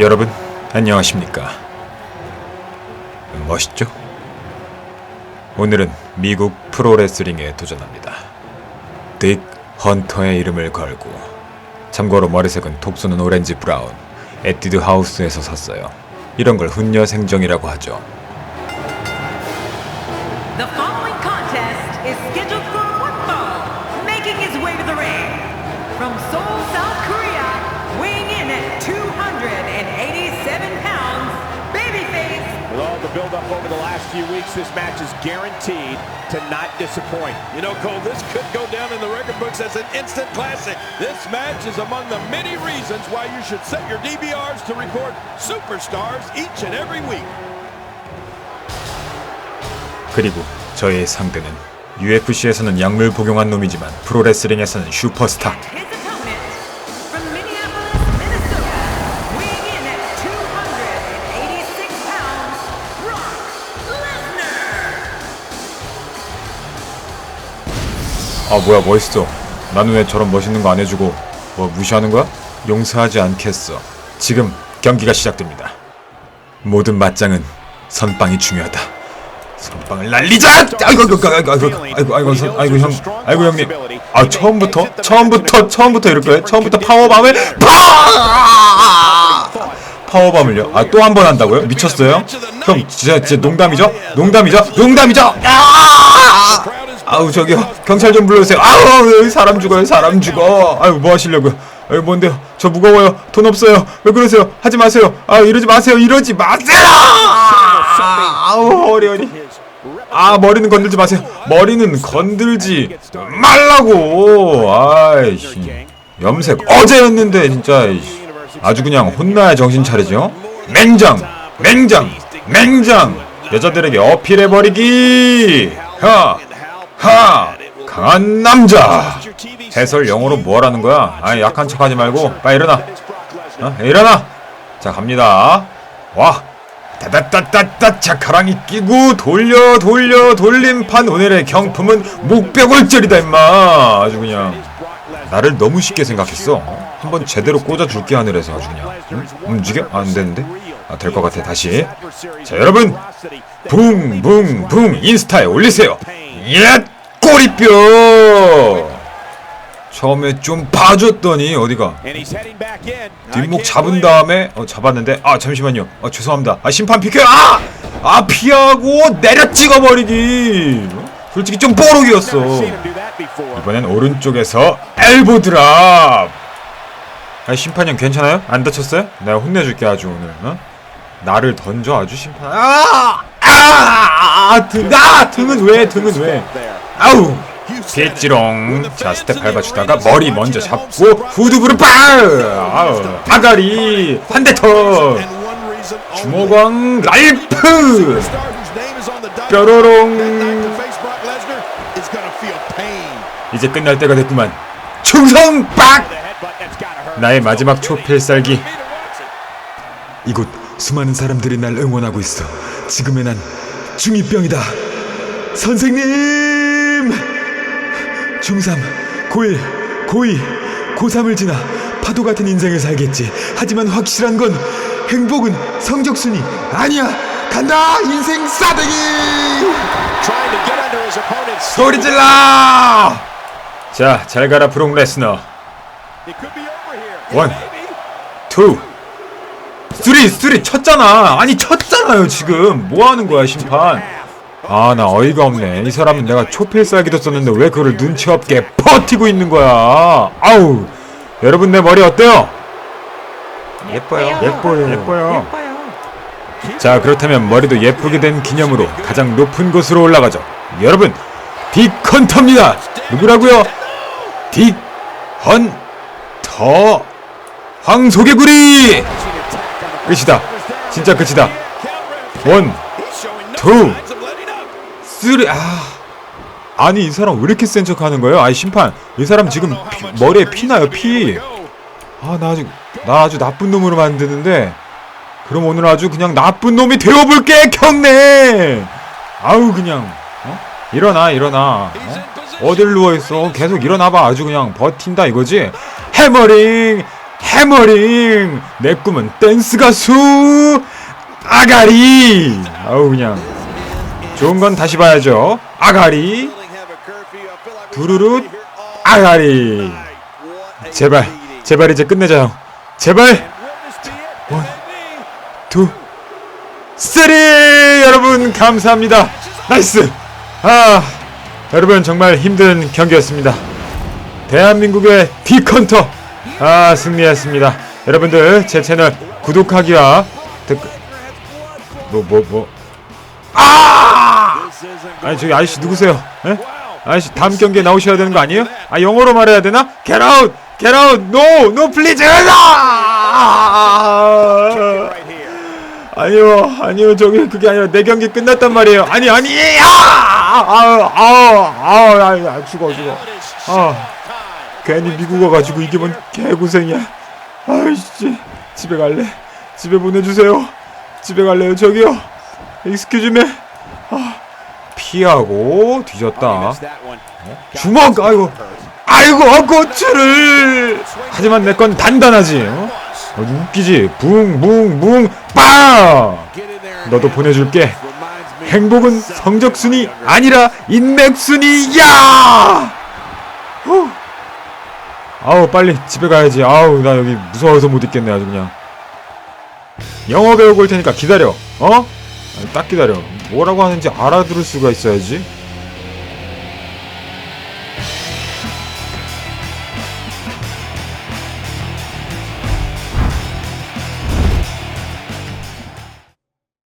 여러분 안녕하십니까? 멋있죠? 오늘은 미국 프로레슬링에 도전합니다. 딕 헌터의 이름을 걸고 참고로 머리색은 톱수는 오렌지 브라운 에뛰드 하우스에서 샀어요. 이런 걸 훈녀 생정이라고 하죠. From Seoul, South Korea, weighing in at 287 build-up over the last few weeks, this match is guaranteed to not disappoint. You know, Cole, this could go down in the record books as an instant classic. This match is among the many reasons why you should set your DVRs to record superstars each and every week. 그리고 저의 상대는 UFC에서는 약물 복용한 놈이지만 프로레슬링에서는 슈퍼스타 아 뭐야 멋있어 나는 왜 저런 멋있는 거 안 해주고 뭐 무시하는 거야? 용서하지 않겠어 지금 경기가 시작됩니다 모든 맞짱은 선빵이 중요하다 선빵을 날리자 아이고 아이고 아이고 아이고 아이고 아이고 선- 아이고 형 아이고 형님 아 처음부터 처음부터 처음부터 이럴 거예요 처음부터 파워밤을 파 파워밤을요 아 또 한 번 한다고요 미쳤어요 형 진짜 진짜 농담이죠 농담이죠 농담이죠 아! 아우 저기요. 경찰 좀 불러주세요. 아우 여기 사람 죽어요 사람 죽어. 아유 뭐 하시려고요? 아유 뭔데요? 저 무거워요. 돈 없어요. 왜 그러세요? 하지 마세요. 아 이러지 마세요. 이러지 마세요! 아우 허리 아 머리는 건들지 마세요. 머리는 건들지 말라고. 아이씨. 염색. 어제였는데 진짜. 아주 그냥 혼나야 정신 차리죠? 맹장 맹장 맹장. 여자들에게 어필해버리기! 하 하! 강한 남자! 해설 영어로 뭐 하라는 거야? 아 약한 척 하지 말고 빨리 일어나! 어? 일어나! 자 갑니다 와! 따따따따따 자카랑이 끼고 돌려 돌려 돌림판 오늘의 경품은 목벽올절이다 임마 아주 그냥 나를 너무 쉽게 생각했어 한번 제대로 꽂아줄게 하늘에서 아주 그냥 응? 움직여? 아, 안 되는데? 아, 될 것 같아 다시 자 여러분 붕붕붕 인스타에 올리세요 예 꼬리뼈 처음에 좀 봐줬더니 어디가. 뒷목 잡은 다음에 어 잡았는데 아 잠시만요 아 죄송합니다 아 심판 비켜요 아! 아 피하고 내려 찍어버리기 솔직히 좀 뽀록이었어. 이번엔 오른쪽에서 엘보 드랍 아 심판 형 괜찮아요? 안 다쳤어요? 내가 혼내줄게 아주 오늘 어? 나를 던져 아주 심판 아! 아! 아! 등, 아! 등은 왜 등은 왜 아우! 피했지롱 자 스텝 밟아주다가 머리 먼저 잡고 후두부를 빵 아가리 한대더 주먹왕 랄프. 뾰로롱. 이제 끝날 때가 됐구만. 충성 빡. 나의 마지막 초필살기. 이곳 수많은 사람들이 날 응원하고 있어. 지금의 난 중2병이다. 선생님 중3 고1 고2 고3을 지나 파도 같은 인생을 살겠지 하지만 확실한 건 행복은 성적순이 아니야 간다 인생 싸대기 소리 질러 자 잘 가라 브록 레스너. 원, 투, 쓰리, 쓰리 쳤잖아. 아니 쳤잖아요 지금. 뭐 하는 거야 심판? 아 나 어이가 없네. 이 사람은 내가 초필살기도 썼는데 왜 그걸 눈치 없게 버티고 있는 거야? 아우. 여러분 내 머리 어때요? 예뻐요. 예뻐요. 예뻐요. 자 그렇다면 머리도 예쁘게 된 기념으로 가장 높은 곳으로 올라가죠. 여러분 딕헌터입니다. 누구라고요? 딕헌터 황소개구리 끝이다. 진짜 끝이다. 원, 투, 쓰리. 아. 아니 이 사람 왜 이렇게 센 척하는 거예요? 아이 심판 이 사람 지금 피, 머리에 피 나요 피. 아 나 아주 나 아주 나쁜 놈으로 만드는데. 그럼 오늘 아주 그냥 나쁜 놈이 되어볼게 경례! 아우 그냥 어? 일어나 일어나. 어? 어딜 누워 있어? 계속 일어나봐. 아주 그냥 버틴다 이거지? 해머링 해머링! 내 꿈은 댄스 가수 아가리! 아우 그냥 좋은 건 다시 봐야죠. 아가리. 두루루. 아가리. 제발 제발 이제 끝내자요 제발. 원, 투, 쓰리. 여러분 감사합니다. 나이스. 아 여러분 정말 힘든 경기였습니다. 대한민국의 디컨터. 아 승리했습니다. 여러분들 제 채널 구독하기와 댓글 뭐뭐뭐. 아! 아니 저기 아저씨 누구세요? 예? 아저씨 다음 경기에 나오셔야 되는 거 아니에요? 아 영어로 말해야 되나? Get out! Get out! No! No please! 아! 아니요 아니요 저기 그게 아니라 내 경기 끝났단 말이에요 아니 아니 아아아아아 죽어 죽어 아 괜히 미국 와가지고 이게 뭔 개고생이야 아이씨 집에 갈래 집에 보내주세요 집에 갈래요 저기요 익스큐즈메 아 피하고 뒤졌다. 주먹 아이고. 아이고 고추를. 하지만 내 건 단단하지 어? 어, 웃기지. 붕붕붕 빵! 너도 보내줄게. 행복은 성적순이 아니라 인맥순이야! 후. 아우 빨리 집에 가야지. 아우 나 여기 무서워서 못 있겠네 아주 그냥. 영어 배우고 올 테니까 기다려 어? 아니, 딱 기다려 뭐라고 하는지 알아들을 수가 있어야지